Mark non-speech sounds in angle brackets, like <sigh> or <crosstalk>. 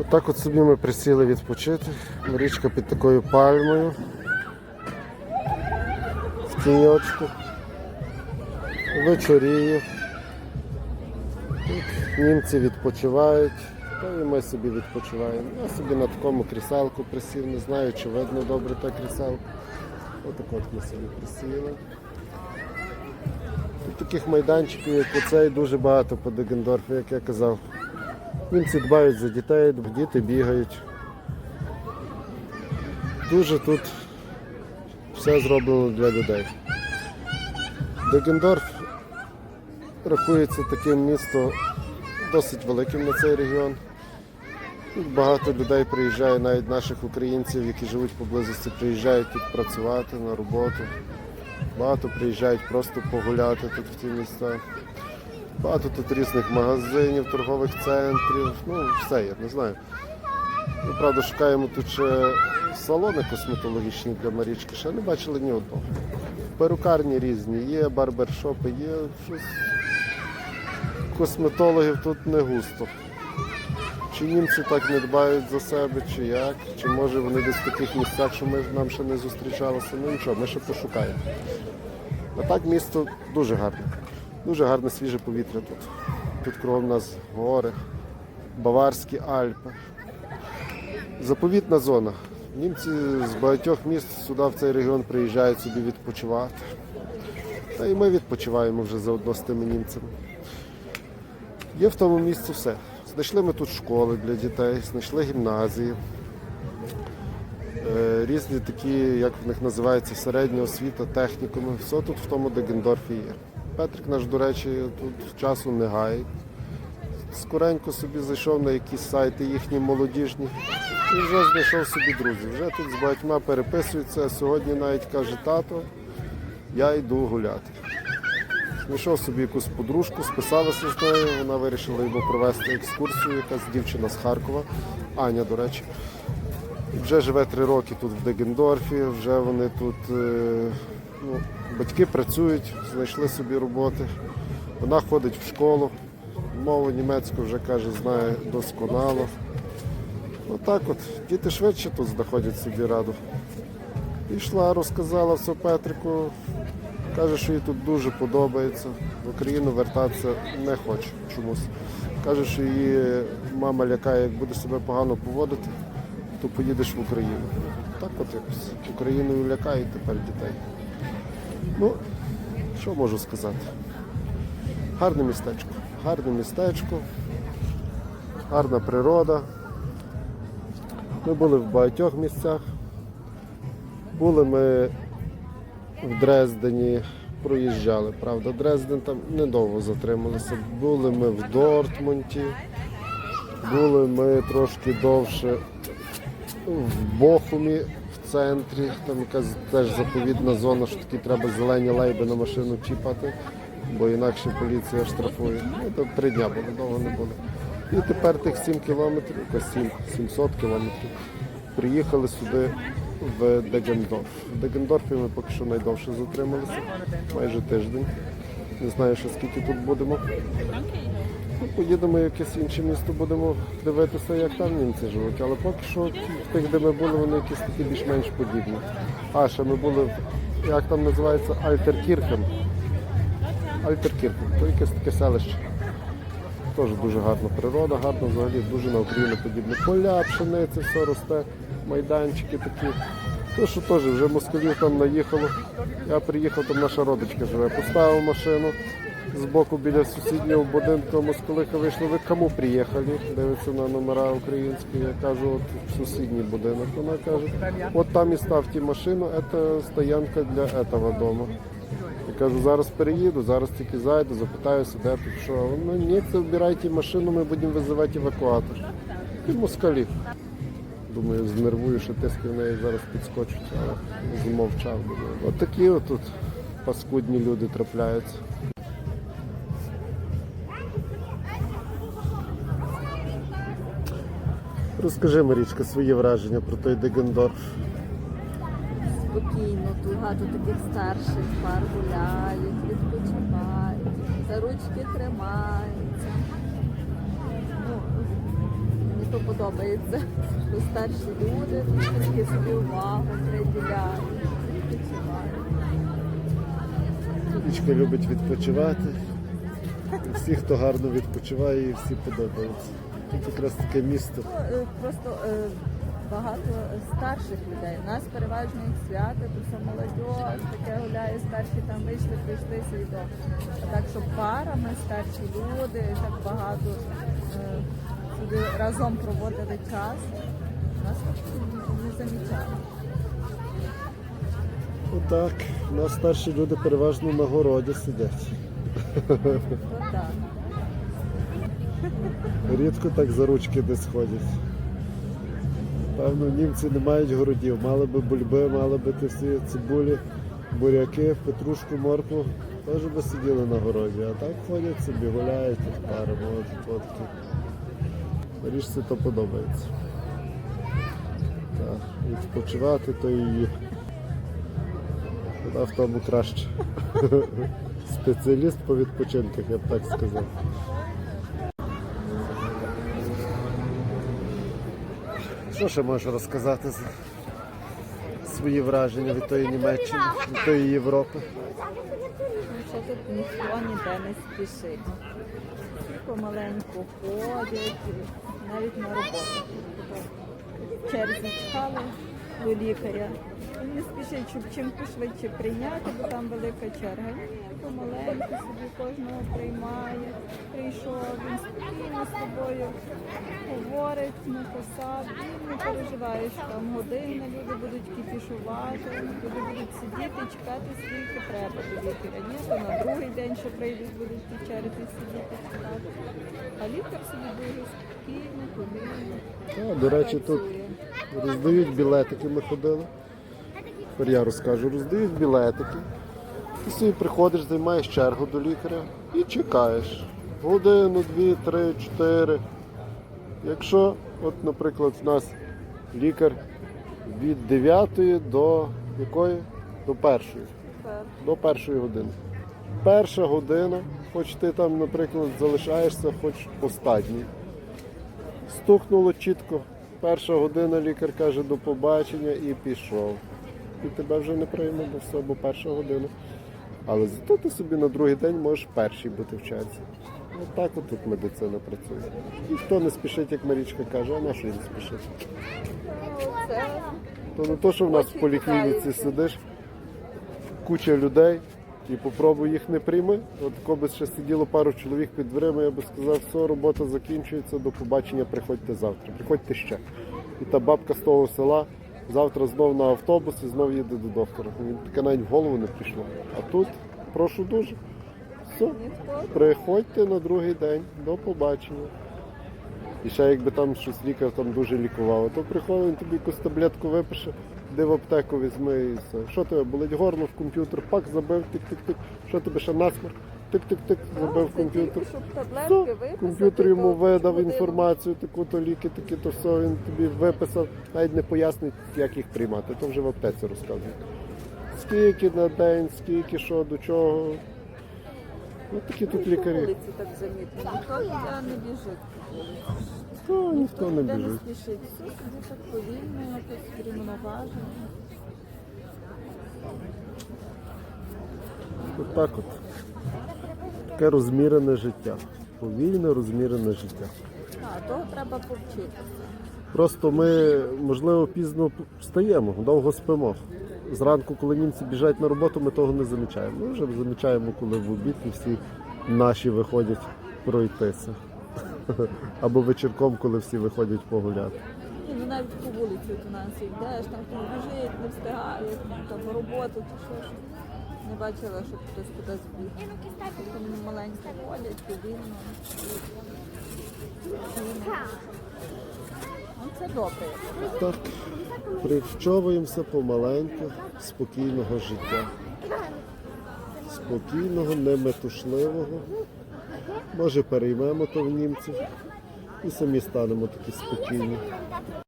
Отак от собі ми присіли відпочити. Річка під такою пальмою. В тіньочку. Вечоріє. Німці відпочивають. Та і ми собі відпочиваємо. Я собі на такому кріселку присів, не знаю, чи видно добре те кріселко. Отак от ми собі присіли. Тут таких майданчиків, як оцей, дуже багато по Дегендорфу, як я казав. Німці дбають за дітей, діти бігають. Дуже тут все зроблено для людей. Дегендорф рахується таким містом досить великим на цей регіон. Багато людей приїжджає, навіть наших українців, які живуть поблизості, приїжджають тут працювати на роботу. Багато приїжджають просто погуляти тут в ті міста. Багато тут різних магазинів, торгових центрів, ну все, я не знаю. Ми, правда, шукаємо тут ще салони косметологічні для Марічки, ще не бачили ні одного. Перукарні різні, є барбершопи, є щось. Косметологів тут не густо. Чи німці так не дбають за себе, чи як, чи може вони десь в таких місцях, що ми, нам ще не зустрічалися. Ну нічого, ми ще пошукаємо. А так місто дуже гарне. Дуже гарне свіже повітря тут. Тут кругом нас гори, Баварські Альпи. Заповітна зона. Німці з багатьох міст сюди в цей регіон приїжджають собі відпочивати. Та і ми відпочиваємо вже заодно з тими німцями. Є в тому місці все. Знайшли ми тут школи для дітей, знайшли гімназії. Е, Різні такі, як в них називається, середня освіта, технікуми. Все тут в тому Дегендорфі є. Петрик наш, до речі, тут часу не гає. Скоренько собі зайшов на якісь сайти їхні молодіжні і вже знайшов собі друзів. Вже тут з багатьма переписується. Сьогодні навіть каже тато, я йду гуляти. Знайшов собі якусь подружку, списалася з нею, вона вирішила йому провести екскурсію, якась дівчина з Харкова, Аня, до речі. Вже живе три роки тут в Дегендорфі, вже вони тут, е, ну, батьки працюють, знайшли собі роботи. Вона ходить в школу, мову німецьку вже каже, знає досконало. Отак от, діти швидше тут знаходять собі раду. Пішла, розказала все Петрику, Каже, що їй тут дуже подобається. В Україну вертатися не хоче чомусь. Каже, що її мама лякає, як буде себе погано поводити, то поїдеш в Україну. Так от якось Україною лякають тепер дітей. Ну, що можу сказати? Гарне містечко. Гарне містечко, гарна природа. Ми були в багатьох місцях. Були ми в Дрездені проїжджали. Правда, Дрезден там недовго затрималися. Були ми в Дортмунті, були ми трошки довше в Бохумі, центрі. Там якась теж заповідна зона, що такі треба зелені лейби на машину чіпати, бо інакше поліція штрафує. Ну, там три дня було, довго не було. І тепер тих 7 кілометрів, якось 7, 700 кілометрів, приїхали сюди в Дегендорф. В Дегендорфі ми поки що найдовше затрималися, майже тиждень. Не знаю, ще скільки тут будемо. Поїдемо в якесь інше місто, будемо дивитися, як там німці живуть. Але поки що в тих, де ми були, вони якісь такі більш-менш подібні. А, ще ми були, як там називається, Альтеркірхен. Альтеркірхен, то якесь таке селище. Теж дуже гарна природа, гарно взагалі дуже на Україну подібне. Поля, пшениця, все росте, майданчики такі. То, що теж вже москалів там наїхало. Я приїхав, там наша родичка живе. Поставив машину з боку біля сусіднього будинку. Москалиха вийшли, ви кому приїхали? Дивиться на номера українські. Я кажу, от сусідній будинок. Вона каже, от там і ставте машину, це стоянка для этого дому. Я кажу, зараз переїду, зараз тільки зайду, запитаюся, де тут що. Ну ні, це вбирайте машину, ми будемо визивати евакуатор. І москалі. Думаю, знервую, що тиски в неї зараз підскочуть, але змовчав. Думаю. От такі от тут паскудні люди трапляються. Розкажи, Марічка, свої враження про той Дегендорф. спокійно, тут багато таких старших пар гуляють, відпочивають, за ручки тримаються. Ну, мені просто подобається. Бо старші люди тільки собі увагу приділяють. відпочивають. Річка любить відпочивати. І всі, хто гарно відпочиває, їй всі подобаються. Тут якраз таке місто. Ну, е, Просто е, багато старших людей. У нас переважно їх свято, то все молодь, таке гуляє, старші там вийшли, прийшли. А так, щоб парами старші люди, так багато е, сюди разом проводили час. Нас не замічали. Отак. У нас старші люди переважно на городі сидять. То так. Рідко так за ручки десь ходять. Певно, німці не мають городів. Мали би бульби, мали би ті цибулі, буряки, петрушку, моркву. Теж би сиділи на городі. А так ходять собі, гуляють парами, от фотки. Річці то подобається. Так, відпочивати то її. Вона в тому краще. <laughs> Спеціаліст по відпочинках, я б так сказав. Що ще можу розказати за свої враження від тої Німеччини, від тої Європи? Що тут ніхто ніде не спішить. Помаленьку ходять, навіть на роботу. через чекали до лікаря. Не спішить, щоб чим пошвидше прийняти, бо там велика черга. Ні, помаленьку собі кожного приймає. Прийшов, він спокійно з тобою говорить, написав, і не переживаєш там години, люди будуть кіпішувати, люди будуть сидіти, чекати, скільки треба до лікаря. Ні, то на другий день, що прийдуть, будуть ті черзі сидіти чекати. А лікар собі дуже спокійно. А, до речі, тут роздають білетики, ми ходили. Тепер я розкажу, роздають білетики. Ти собі приходиш, займаєш чергу до лікаря і чекаєш. Годину, дві, три, чотири. Якщо, от, наприклад, в нас лікар від 9 до якої? До першої. До першої години. Перша година, хоч ти там, наприклад, залишаєшся, хоч останній. Стукнуло чітко. Перша година лікар каже до побачення і пішов. І тебе вже не прийме, бо все, бо перша година. Але зато ти собі на другий день можеш перший бути в черзі. Отак от тут медицина працює. Ніхто не спішить, як Марічка каже, а на що він спішить? То не то, що в нас в поліклініці сидиш, куча людей, і попробуй їх не прийми. От коли ще сиділо пару чоловік під дверима, я би сказав, все, робота закінчується, до побачення, приходьте завтра, приходьте ще. І та бабка з того села завтра знов на автобус і знов їде до доктора. Він таке навіть в голову не прийшло. А тут прошу дуже. Все, приходьте на другий день, до побачення. І ще якби там щось лікар там дуже лікував, то приходить він тобі якусь таблетку випише, де в аптеку візьми і все. Що тебе болить горло в комп'ютер, пак забив, тик-тик-тик. Що тебе ще насмерть? Тик-тик-тик, забив в комп'ютер. щоб комп'ютер йому то видав інформацію, таку-то ліки, такі, то все він тобі виписав, навіть не пояснить, як їх приймати. То вже в аптеці розказують. Скільки на день, скільки що, до чого. Ось такі тут Ну, лікарі. вулиці так замітно. Ніхто не біжить. Та, ніхто не ніде не біжить. спішить. Все собі так повільно, якось врівноважено. От так от. Таке розмірене життя. Повільне розмірене життя. А, того треба повчитися. Просто ми, можливо, пізно встаємо, довго спимо. Зранку, коли німці біжать на роботу, ми того не замічаємо. Ми вже замічаємо, коли в обід і всі наші виходять пройтися. <laughs> Або вечірком, коли всі виходять погуляти. Ну навіть по вулиці от у нас йдеш, там хтось біжить, не встигає, там роботу чи що ж. Не бачила, щоб хтось кудись біг. Там маленькі ходять, повільно. Це добре. Так, привчовуємося помаленьку спокійного життя. Спокійного, неметушливого. Може переймемо то в німців і самі станемо такі спокійні.